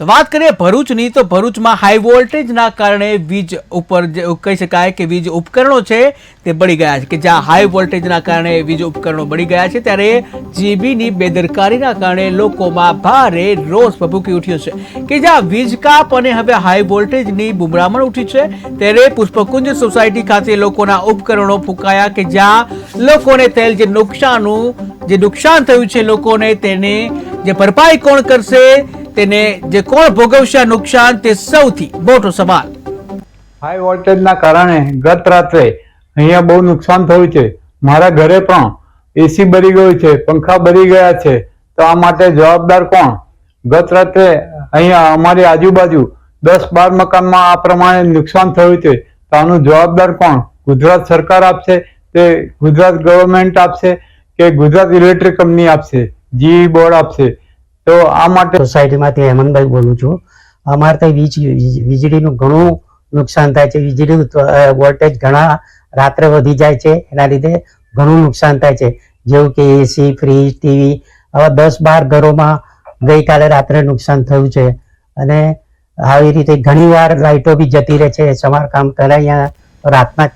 તો વાત કરીએ ભરૂચની, તો ભરૂચમાં હાઈ વોલ્ટેજના કારણે વીજ ઉપર કહી શકાય કે વીજ ઉપકરણો છે તે બળી ગયા છે, કે જ્યાં હાઈ વોલ્ટેજના કારણે વીજ ઉપકરણો બળી ગયા છે, ત્યારે જીબીની બેદરકારીના કારણે લોકોમાં ભારે રોષ ભભૂકી ઉઠ્યો છે, કે જ્યાં વીજ કાપ અને હવે હાઈ વોલ્ટેજની બુમરામણ ઉઠી છે, ત્યારે પુષ્પકુંજ સોસાયટી ખાતે લોકોના ઉપકરણો ફૂંકાયા, કે જ્યાં લોકોને થયેલ જે નુકસાનનું જે નુકસાન થયું છે, લોકોને તેને જે ભરપાઈ કોણ કરશે તેને જે કોણ ભોગવશે નુકસાન તે સૌથી મોટો સવાલ. હાઈ વોલ્ટેજના કારણે ગત રાત્રે અહીંયા બહુ નુકસાન થયું છે. મારા ઘરે પણ એસી બળી ગયું છે, પંખા બળી ગયા છે. તો આ માટે જવાબદાર કોણ? ગત રાત્રે અહીંયા અમારી આજુબાજુ દસ બાર મકાનમાં આ પ્રમાણે નુકસાન થયું છે. તો આનું જવાબદાર કોણ? ગુજરાત સરકાર આપશે તે ગુજરાત ગવર્મેન્ટ આપશે કે ગુજરાત ઇલેક્ટ્રિક કંપની આપશે? જી બોર્ડ આપશે. તો આ માટે સોસાયટીમાંથી હેમંતભાઈ બોલું છું. અમારે ત્યાં વીજ વીજ- વીજળીનું ઘણું નુકસાન થાય છે. વીજળી વોલ્ટેજ ઘણા રાત્રે વધી જાય છે. એના લીધે ઘણું નુકસાન થાય છે. જેવું કે એસી ફ્રીજ ટીવી આવા દસ બાર ઘરોમાં ગઈકાલે રાત્રે નુકસાન થયું છે. અને આવી રીતે ઘણી વાર લાઇટો બી જતી રહે છે. સમારકામ કરાય રાતના